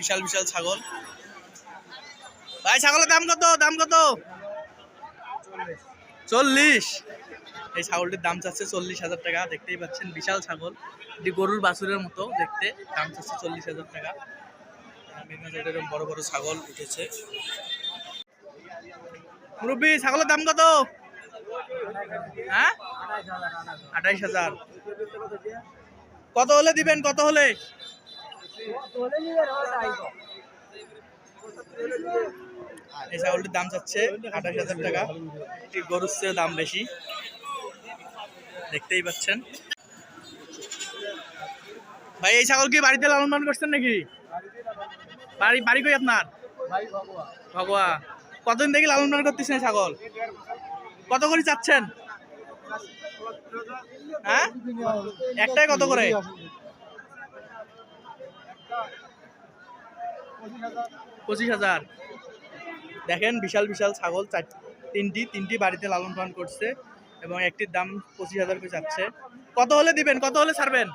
বিশাল বিশাল ছাগল। ভাই, ছাগলের দাম কত? দাম কত? চল্লিশ। এই ছাগলটির দাম চাচ্ছে চল্লিশ হাজার টাকা। দেখতেই পাচ্ছেন, বিশাল ছাগল। এটি গরুর বাছুরের মতো দেখতে। দাম চাচ্ছে চল্লিশ হাজার টাকা। বিভিন্ন জায়গায় বড় বড় ছাগল উঠেছে। মুরব্বী, ছাগলের দাম কত? হ্যাঁ? আঠাইশ হাজার। কত হলে দিবেন? কত হলে? এই ছাগলটির দাম চাচ্ছে আঠাশ হাজার টাকা। এটি গরুর চেয়ে দাম বেশি। দেখতেই পাচ্ছেন। ভাই, এই ছাগল কি বাড়িতে লালন পালন করছেন নাকি? বাড়ি বাড়ি কই আপনার? ভগবা কতদিন থেকে লালন পালন করতেছেন ছাগল? কত করে চাচ্ছেন? হ্যাঁ? একটাই কত করে? পঁচিশ হাজার। দেখেন বিশাল বিশাল ছাগল চার তিনটি তিনটি বাড়িতে লালন পালন করছে এবং একটির দাম পঁচিশ হাজার করে যাচ্ছে। কত হলে দিবেন? কত হলে ছাড়বেন?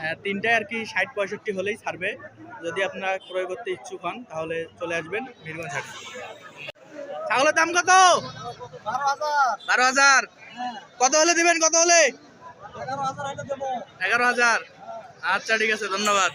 হ্যাঁ তিনটায় আর কি ষাট পঁয়ষট্টি হলেই ছাড়বে। যদি আপনারা ক্রয় করতে ইচ্ছুক হন তাহলে চলে আসবেন মিরগঞ্জ হাটে। ছাগলের দাম কত? বারো হাজার। কত হলে দিবেন? কত হলে? এগারো হাজার আচ্ছা ঠিক আছে ধন্যবাদ।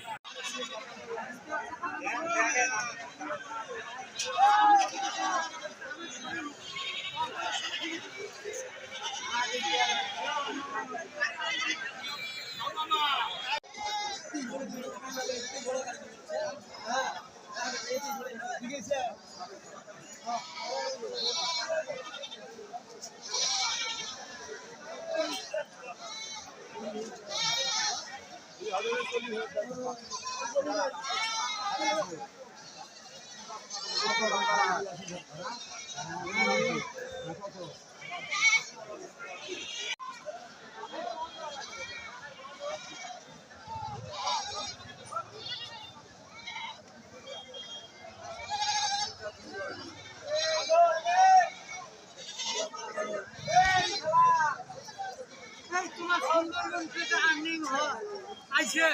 Thank you. তোমার সুন্দরবন থেকে আর্নিং হয়। আইছে।